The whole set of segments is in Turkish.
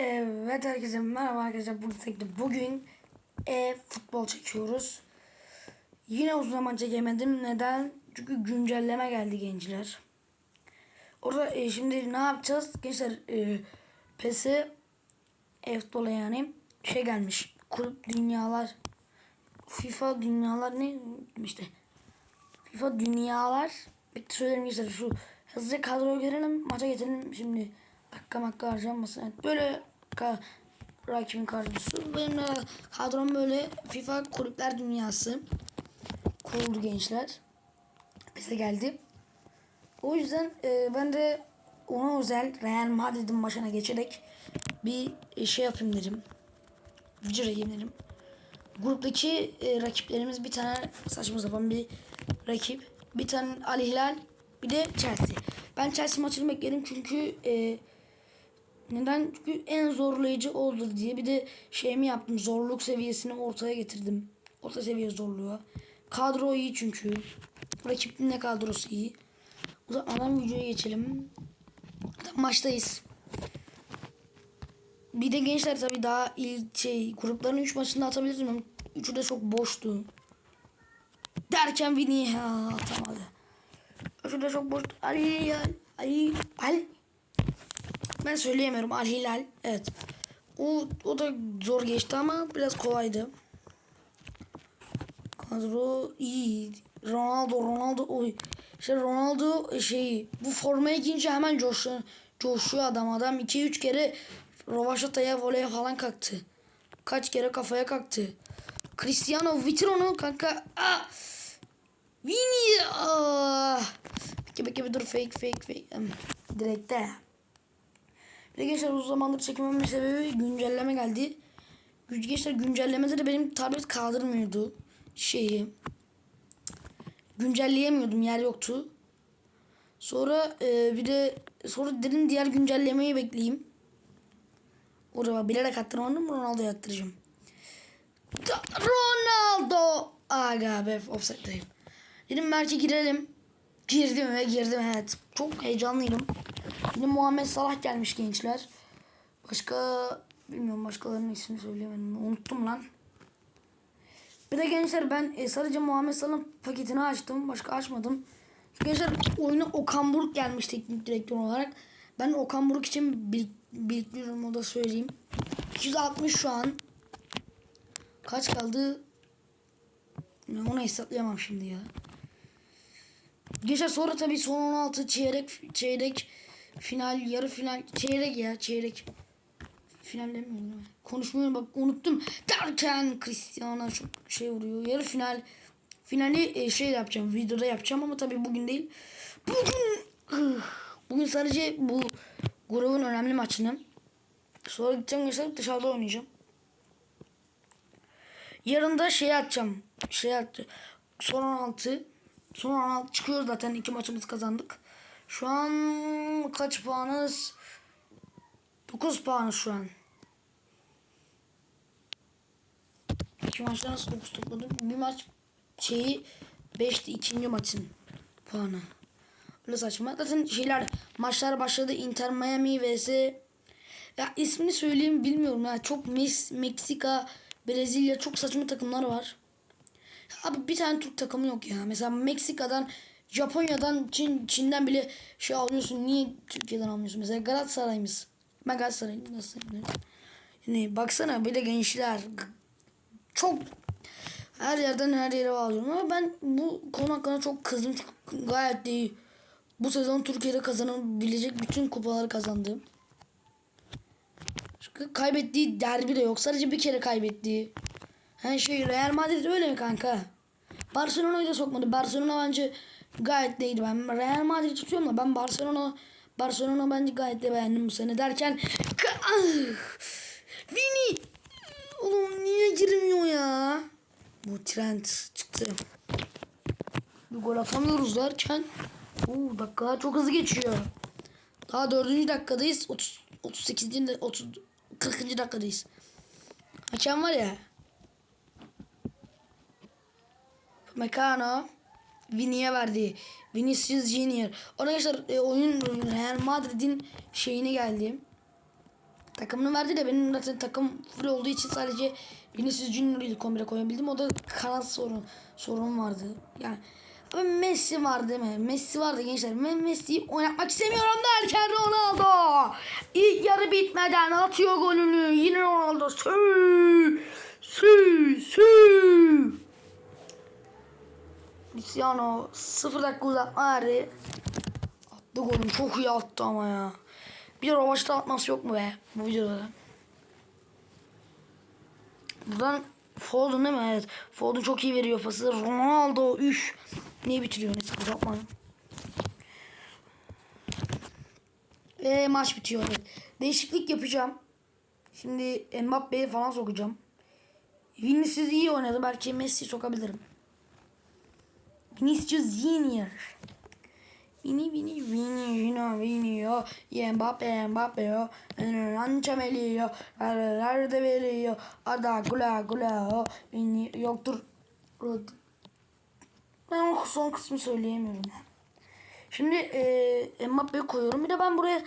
Evet herkese merhaba arkadaşlar. Bugün bugün e futbol çekiyoruz. Yine uzun zaman çekemedim. Neden? Çünkü güncelleme geldi gençler. Orada e, şimdi ne yapacağız? Gençler e, PES'e futbola yani şey gelmiş. Kulüp dünyalar FIFA dünyalar ne işte FIFA dünyalar bir söylerim gençler şu hızlıca kadroyu görelim maça geçelim şimdi dakika makka harcanmasın. Evet, böyle ka rakibin kadrosu. Benim kadrom böyle FIFA kulüpler dünyası kuruldu gençler. Bize geldi o yüzden e, ben de ona özel Real Madrid'in başına geçerek bir e, şey yapayım dedim. Çekeyim dedim. Gruptaki e, rakiplerimiz bir tane saçma sapan bir rakip. Bir tane Al Hilal bir de Chelsea. Ben Chelsea maçını bekledim çünkü e, neden? Çünkü en zorlayıcı oldu diye bir de şeyimi yaptım. Zorluk seviyesini ortaya getirdim. Orta seviye zorluğu. Kadro iyi çünkü. Rakibin de kadrosu iyi. O zaman adam videoya geçelim. Tam maçtayız. Bir de gençler tabii daha ilk şey grupların 3 maçını atabilirdim ama üçü de çok boştu. Derken Vini ha, atamadı. Üçü de çok boştu. Al Hilal. Ali Al. Ben söyleyemiyorum Al Hilal. Evet. O, o da zor geçti ama biraz kolaydı. Kadro iyi. Ronaldo Ronaldo oy. İşte Ronaldo şey bu formaya giyince hemen coşuyor, coşuyor adam. Adam 2-3 kere Rovaşata'ya voleye falan kalktı. Kaç kere kafaya kalktı. Cristiano bitir kanka. Ah! Vini. Ah! Bekle bekle bir dur fake fake fake. Direkte. Gençler uzun zamandır çekmememin sebebi güncelleme geldi. Gençler güncellemede de benim tablet kaldırmıyordu şeyi. Güncelleyemiyordum yer yoktu. Sonra e, bir de sonra dedim diğer güncellemeyi bekleyeyim. Orada bilerek attırmadım Ronaldo'ya attıracağım. Ronaldo! Aga be offside'dayım. Dedim belki girelim. Girdim ve girdim evet. Çok heyecanlıydım. Yine Muhammed Salah gelmiş gençler. Başka bilmiyorum başkalarının ismini söyleyemedim. Unuttum lan. Bir de gençler ben e, sadece Muhammed Salah'ın paketini açtım. Başka açmadım. Gençler oyuna Okan Buruk gelmiş teknik direktör olarak. Ben Okan Buruk için bir, biriktiriyorum o da söyleyeyim. 260 şu an. Kaç kaldı? Ne, Onu hesaplayamam şimdi ya. Gençler sonra tabii son 16 çeyrek çeyrek final yarı final çeyrek ya çeyrek final demiyorum? Konuşmuyorum bak unuttum. Derken Cristiano çok şey vuruyor. Yarı final finali e, şey yapacağım. Videoda yapacağım ama tabii bugün değil. Bugün bugün sadece bu grubun önemli maçını. Sonra gideceğim gençler dışarıda oynayacağım. Yarın da şey atacağım. Şey atacağım. Son 16. Son 16 çıkıyor zaten. iki maçımız kazandık. Şu an kaç puanız? 9 puan şu an. İki maçta nasıl 9 topladım? Bir maç şeyi 5'ti ikinci maçın puanı. Öyle saçma. Zaten şeyler maçlar başladı. Inter Miami vs ya ismini söyleyeyim bilmiyorum ya. Çok Mes Meksika, Brezilya çok saçma takımlar var. Abi bir tane Türk takımı yok ya. Mesela Meksika'dan, Japonya'dan, Çin, Çin'den bile şey alıyorsun. Niye Türkiye'den almıyorsun? Mesela Galatasaray'ımız. Ben Galatasaray'ım. Nasıl? Yani baksana de gençler. Çok her yerden her yere bağlıyorum. Ama ben bu konu hakkında çok kızdım. Gayet değil. Bu sezon Türkiye'de kazanabilecek bütün kupaları kazandı. Çünkü kaybettiği derbi de yok. Sadece bir kere kaybettiği. Her şey Real Madrid öyle mi kanka? Barcelona'yı da sokmadı. Barcelona bence gayet de iyiydi. Ben Real Madrid tutuyorum da ben Barcelona Barcelona bence gayet de beğendim bu sene derken ah! Vini Oğlum niye girmiyor ya? Bu trend çıktı. Bir gol atamıyoruz derken Oo, dakika çok hızlı geçiyor. Daha dördüncü dakikadayız. 30, 38. de 30 40. dakikadayız. Hakem var ya. Mekano Vini'ye verdi. Vinicius Junior. Arkadaşlar e, oyun Real Madrid'in şeyine geldi. Takımını verdi de benim zaten takım full olduğu için sadece Vinicius Junior'u 11'e koyabildim. O da kanat sorun sorun vardı. Yani ama Messi var değil mi? Messi vardı gençler. Ben Messi'yi oynatmak istemiyorum derken Ronaldo. İlk yarı bitmeden atıyor golünü. Yine Ronaldo. Sü, sü, sü. Cristiano 0 dakika uzatma verdi. Attı golünü. Çok iyi attı ama ya. Bir de rovaşta atması yok mu be bu videoda? Buradan Foden değil mi? Evet. Foden çok iyi veriyor pası. Ronaldo üf. Niye bitiriyor? Neyse uzatmayın. Ve maç bitiyor. Evet. Değişiklik yapacağım. Şimdi Mbappe'yi falan sokacağım. Vinicius iyi oynadı. Belki Messi sokabilirim. Vinicius Junior. Vini Vini Vini Vino Vini yo Mbappe Mbappe yo Ançameli yo Nerede veriyor Ada Gula Gula yo Vini yoktur Ben o son kısmı söyleyemiyorum. Şimdi e, Mbappe'yi koyuyorum. Bir de ben buraya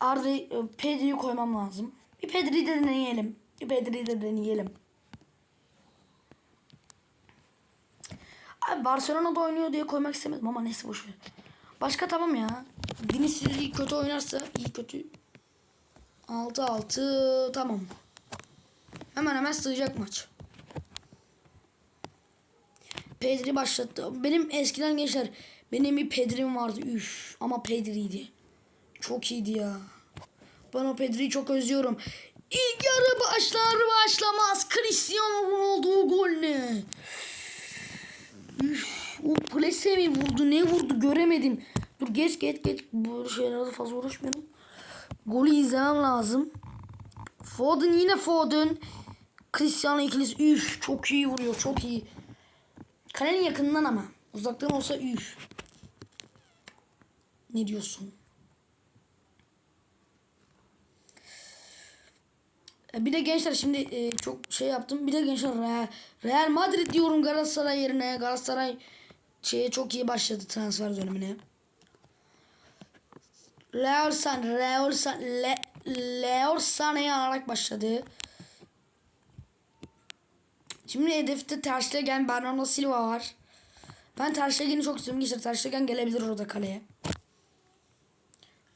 Arda e, Pedri'yi koymam lazım. Bir Pedri'yi de deneyelim. Bir Pedri'yi de deneyelim. Abi Barcelona'da oynuyor diye koymak istemedim ama neyse boş ver. Başka tamam ya. Vinicius iyi kötü oynarsa iyi kötü. 6-6 tamam. Hemen hemen sığacak maç. Pedri başlattı. Benim eskiden gençler benim bir Pedri'm vardı. Üf ama Pedri'ydi. Çok iyiydi ya. Ben o Pedri'yi çok özlüyorum. İlk yarı başlar başlamaz Cristiano Ronaldo gol ne? Üf, o plase mi vurdu ne vurdu göremedim. Dur geç geç geç. Böyle şeylerle fazla uğraşmayalım. Golü izlemem lazım. Foden yine Foden. Cristiano ikilisi üf çok iyi vuruyor çok iyi. Kalenin yakınından ama. Uzaktan olsa üf. Ne diyorsun? Bir de gençler şimdi e, çok şey yaptım. Bir de gençler Real, Real Madrid diyorum Galatasaray yerine. Galatasaray şeye çok iyi başladı transfer dönemine. Leor San, Leor San, Le, Leor Sane'yi alarak başladı. Şimdi hedefte Ter Stegen, Bernardo Silva var. Ben Ter Stegen'i çok istiyorum. Gençler Ter Stegen gelebilir orada kaleye.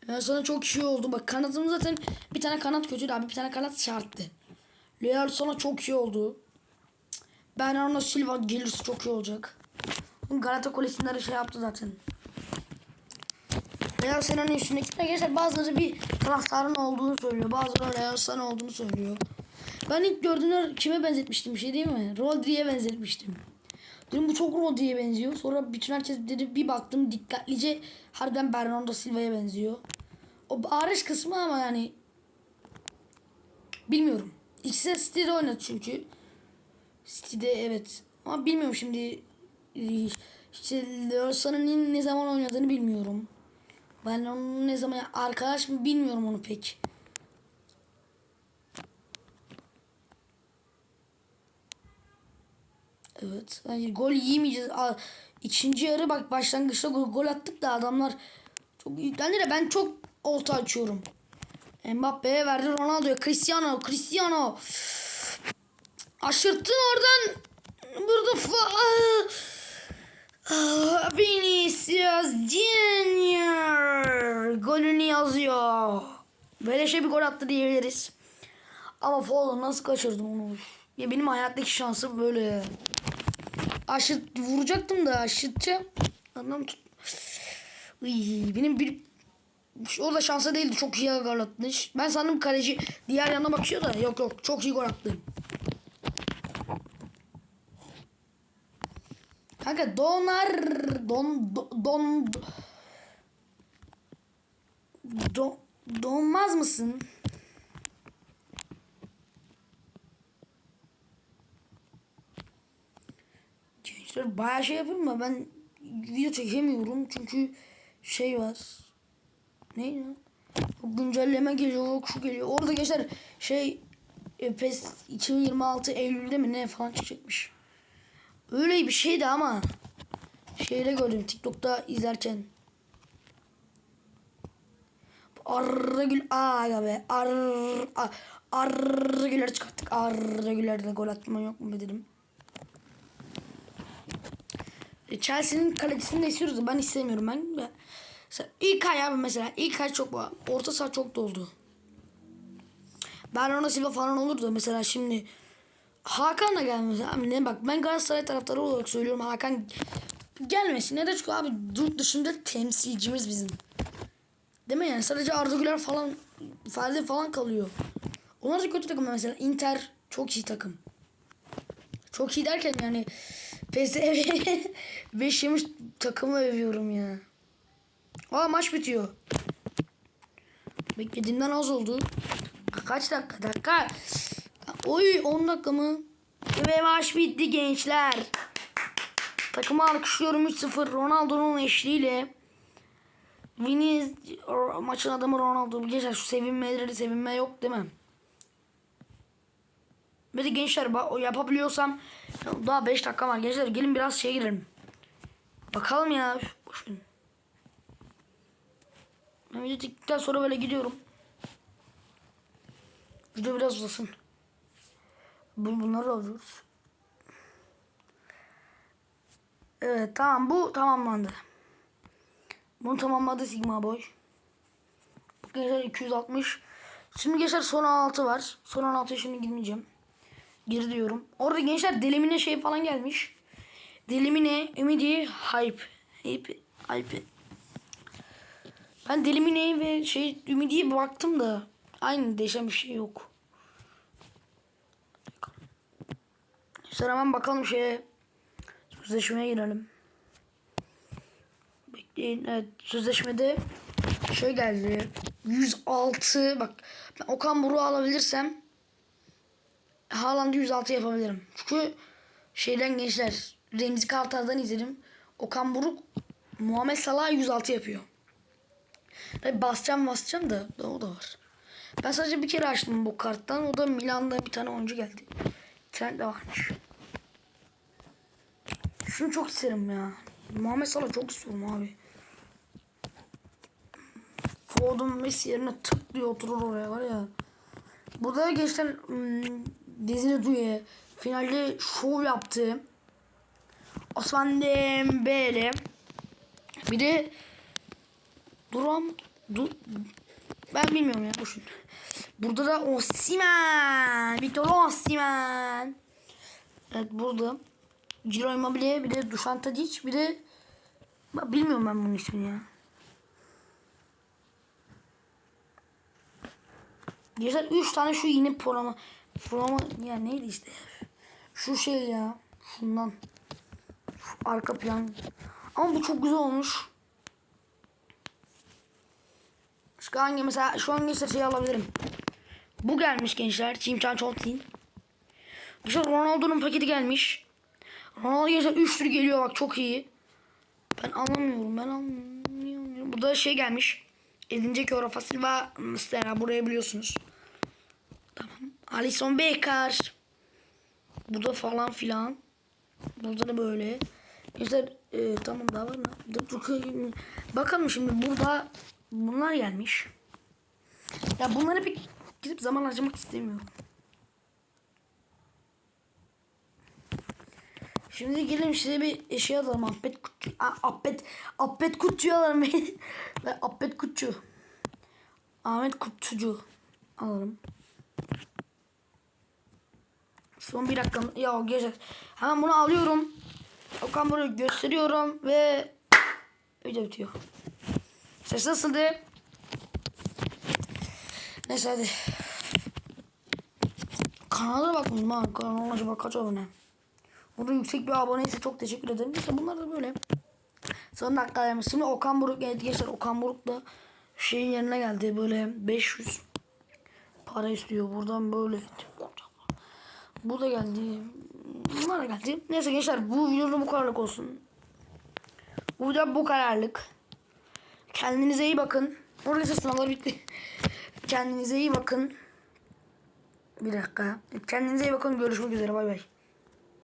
Yani sonra çok iyi oldu. Bak kanatım zaten bir tane kanat kötüydü abi. Bir tane kanat şarttı. Leal sonra çok iyi oldu. Bernardo Silva gelirse çok iyi olacak. Galata Kulesi'nde şey yaptı zaten. Real Sena'nın üstündeki gençler bazıları bir taraftarın olduğunu söylüyor. Bazıları Real Sena olduğunu söylüyor. Ben ilk gördüğümde kime benzetmiştim bir şey değil mi? Rodri'ye benzetmiştim. Dedim bu çok Rodri'ye benziyor. Sonra bütün herkes dedi bir baktım dikkatlice harbiden Bernardo Silva'ya benziyor. O ağrış kısmı ama yani bilmiyorum. İkisi de City'de oynadı çünkü. City'de evet. Ama bilmiyorum şimdi işte Leosan'ın ne zaman oynadığını bilmiyorum. Ben onun ne zaman arkadaş mı bilmiyorum onu pek. Evet. Yani gol yiyemeyeceğiz. Aa, İkinci yarı bak başlangıçta gol, gol attık da adamlar çok yüklendi de ben çok orta açıyorum. Mbappe'ye verdi Ronaldo'ya. Cristiano, Cristiano. Aşırttın oradan. Burada fa Ah, Vinicius Junior golünü yazıyor. Böyle şey bir gol attı diyebiliriz. Ama Foden nasıl kaçırdım onu? Ya benim hayattaki şansım böyle. Aşırt vuracaktım da aşırtacağım. Adam tut. Benim bir orada şansa değildi. Çok iyi gol atmış. Ben sandım kaleci diğer yana bakıyor da yok yok çok iyi gol attım. Kanka donar don don don don donmaz mısın? Gençler bayağı şey yapıyorum ama ben video çekemiyorum çünkü şey var. Ne ya? O güncelleme geliyor, şu geliyor. Orada gençler şey e, PES 2026 Eylül'de mi ne falan çıkacakmış. Öyle bir şeydi ama şeyde gördüm TikTok'ta izlerken. Arda Gül Aga be. Ar, ar, Arda Güler çıkarttık. Arda Güler'de gol atma yok mu dedim. E, Chelsea'nin kalecisini de istiyoruz da ben istemiyorum ben. İlk ay abi mesela ilk ay çok orta saha çok doldu. Bernardo Silva falan olur da mesela şimdi Hakan da gelmez abi ne bak ben Galatasaray taraftarı olarak söylüyorum Hakan gelmesin. Ne de çünkü abi dur dışında temsilcimiz bizim. Değil mi yani sadece Arda Güler falan Ferdi falan kalıyor. Onlar da kötü takım mesela Inter çok iyi takım. Çok iyi derken yani PSV 5 yemiş takımı övüyorum ya. Aa maç bitiyor. Beklediğimden az oldu. Kaç dakika? Dakika. Oy 10 dakika mı? Ve maç bitti gençler. Takımı alkışlıyorum 3-0 Ronaldo'nun eşliğiyle. Vini maçın adamı Ronaldo. Gençler şu sevinmeleri sevinme yok değil mi? Bir de gençler yapabiliyorsam daha 5 dakika var gençler gelin biraz şeye girelim. Bakalım ya. Üf, çektikten sonra böyle gidiyorum. Video biraz uzasın. Bu, bunları alıyoruz. Evet tamam bu tamamlandı. Bunu tamamladı Sigma Boy. Bu gençler 260. Şimdi gençler son 16 var. Son 16'ya şimdi girmeyeceğim. Gir diyorum. Orada gençler delimine şey falan gelmiş. Delimine, Ümidi, Hype. Hype. Hype. Ben Delimine'ye ve şey Ümidi'ye baktım da aynı değişen bir şey yok. Sonra hemen bakalım şeye sözleşmeye girelim. Bekleyin. Evet sözleşmede şey geldi. 106 bak ben Okan Buruk'u alabilirsem Haaland'ı 106 yapabilirim. Çünkü şeyden gençler Remzi Kartal'dan izledim. Okan Buruk Muhammed Salah 106 yapıyor. Tabi basacağım basacağım da o da var. Ben sadece bir kere açtım bu karttan. O da Milan'da bir tane oyuncu geldi. Trent de varmış. Şunu çok isterim ya. Muhammed Salah çok istiyorum abi. Foden Messi yerine tık diye oturur oraya var ya. Burada geçten hmm, Dizine Duye finalde şov yaptı. Osman Dembele. Bir de Duram du, ben bilmiyorum ya boşun. Burada da Osimhen. Victor Osimhen. Evet burada. Ciro Immobile bir de Dušan Tadić bir de bilmiyorum ben bunun ismini ya. Geçen 3 tane şu yeni programa programa ya neydi işte şu şey ya şundan şu arka plan ama bu çok güzel olmuş. Şu hangi mesela şu an şey alabilirim. Bu gelmiş gençler. Çimçan Çoltin. Gençler Ronaldo'nun paketi gelmiş. Ronaldo gençler 3 tür geliyor bak çok iyi. Ben anlamıyorum. Ben anlamıyorum. Burada şey gelmiş. 50. Rafa Silva Mstera burayı biliyorsunuz. Tamam. Alisson Becker. Burada falan filan. Burada da böyle. Gençler e, tamam daha var mı? Bakalım şimdi burada bunlar gelmiş. Ya bunları bir gidip zaman harcamak istemiyorum. Şimdi gelin size bir şey alalım. Ahmet Kutçu. Aa, Ahmet, Ahmet Kutçu'yu alalım. Ahmet Kutçu. Ahmet Kutçucu alalım. Son bir dakika. Ya geçer. Hemen bunu alıyorum. Okan bunu gösteriyorum ve video bitiyor. Ses nasıldı? Neyse hadi. Kanala bakmayayım ha. Kanal acaba kaç abone? Burada yüksek bir aboneyse çok teşekkür ederim. İşte bunlar da böyle. Son dakikalarımız. Şimdi Okan Buruk geldi. Gençler Okan Buruk da şeyin yerine geldi. Böyle 500 para istiyor. Buradan böyle. Bu da geldi. Bunlar da geldi. Neyse gençler bu videoda bu kadarlık olsun. Bu video bu kadarlık. Kendinize iyi bakın. Orada sınavlar bitti. Kendinize iyi bakın. Bir dakika. Kendinize iyi bakın. Görüşmek üzere. Bay bay.